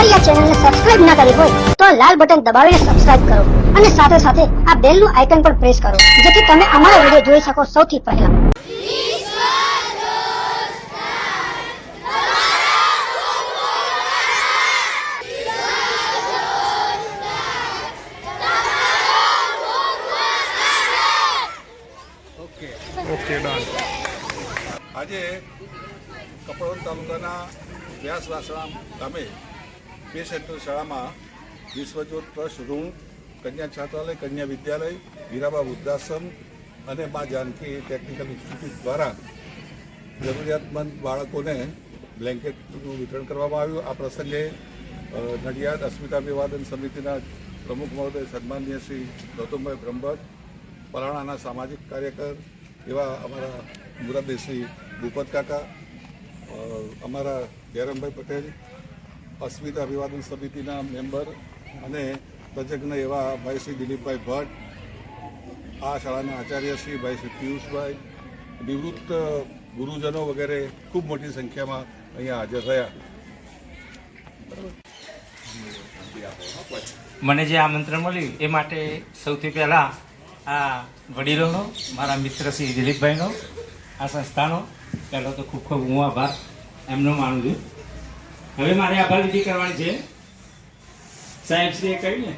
અમારી આ ચેનલને સબસ્ક્રાઇબ ના કરી હોય તો આ લાલ બટન દબાવીને સબસ્ક્રાઇબ કરો અને સાથે સાથે આ બેલનું આઇકન પણ પ્રેસ કરો જેથી તમે અમારા વીડિયો જોઈ શકો સૌથી પહેલા. ઓકે ડન આજે કપડવંજ તાલુકાના વ્યાસ વાસણા ગામે બે સેન્ટર શાળામાં વિશ્વજ્યોત ટ્રસ્ટ ઋણ, કન્યા છાત્રાલય, કન્યા વિદ્યાલય હીરાબા વૃદ્ધાશ્રમ અને મા જાનકી ટેકનિકલ ઇન્સ્ટિટ્યૂટ દ્વારા જરૂરિયાતમંદ બાળકોને બ્લેન્કેટનું વિતરણ કરવામાં આવ્યું. આ પ્રસંગે નડિયાદ અસ્મિતા વિવાદન સમિતિના પ્રમુખ મહોદય સન્માનીય શ્રી ગૌતમભાઈ બ્રહ્મભટ્ટ પરાણાના સામાજિક કાર્યકર એવા અમારા મુરાદેશ્રી ભૂપત કાકા અમારા જયરામભાઈ પટેલ અસ્મિતા અભિવાદન સમિતિના મેમ્બર અને તજજ્ઞ એવા ભાઈ શ્રી દિલીપભાઈ ભટ્ટ, આ શાળાના આચાર્ય શ્રી ભાઈ શ્રી પિયુષભાઈ, નિવૃત્ત ગુરુજનો વગેરે ખૂબ મોટી સંખ્યામાં અહીંયા હાજર રહ્યા. મને જે આમંત્રણ મળ્યું એ માટે સૌથી પહેલાં આ વડીલોનો, મારા મિત્ર શ્રી દિલીપભાઈનો, આ સંસ્થાનો, પહેલો તો ખૂબ ખૂબ હું આભાર. એમનો માનું છું. હવે મારે આભાર વિધિ કરવાની છે. સાહેબ શ્રીએ કહ્યું ને,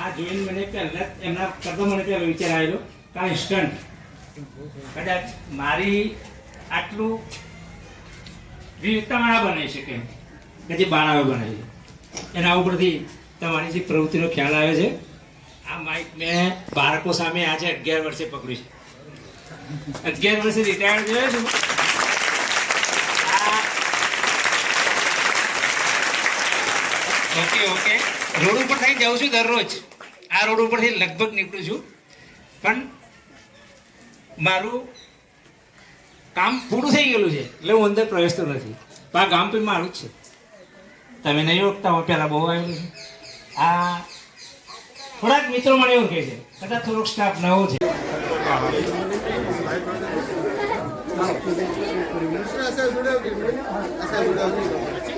આ જોઈને મને પહેલાં એમના કરતો મને પહેલો વિચાર આવેલો કે આ ઇન્સ્ટન્ટ કદાચ મારી આટલું વિવિધતા બનાવી શકે કે જે બાળાઓ બનાવી છે. એના ઉપરથી તમારી જે પ્રવૃત્તિનો ખ્યાલ આવ્યો છે, આ માઇક મેં બાળકો સામે આજે અગિયાર વર્ષે પકડ્યું છે. અગિયાર વર્ષે રિટાયર્ડ થયો છું. ઓકે ઓકે રોડ ઉપર થઈ જાઉં છું દરરોજ. આ રોડ ઉપરથી લગભગ નીકળું છું. પણ મારું કામ પૂરું થઈ ગયેલું છે. એટલે હું અંદર પ્રવેશતો નથી. પણ આ ગામ પણ મારું જ છે. તમે નહીં ઓળખતા હો પહેલાં બહુ આવેલું છે. આ થોડાક મિત્રો મને એવું કહે છે, કદાચ થોડોક સ્ટાફ નવો છે. આનંદ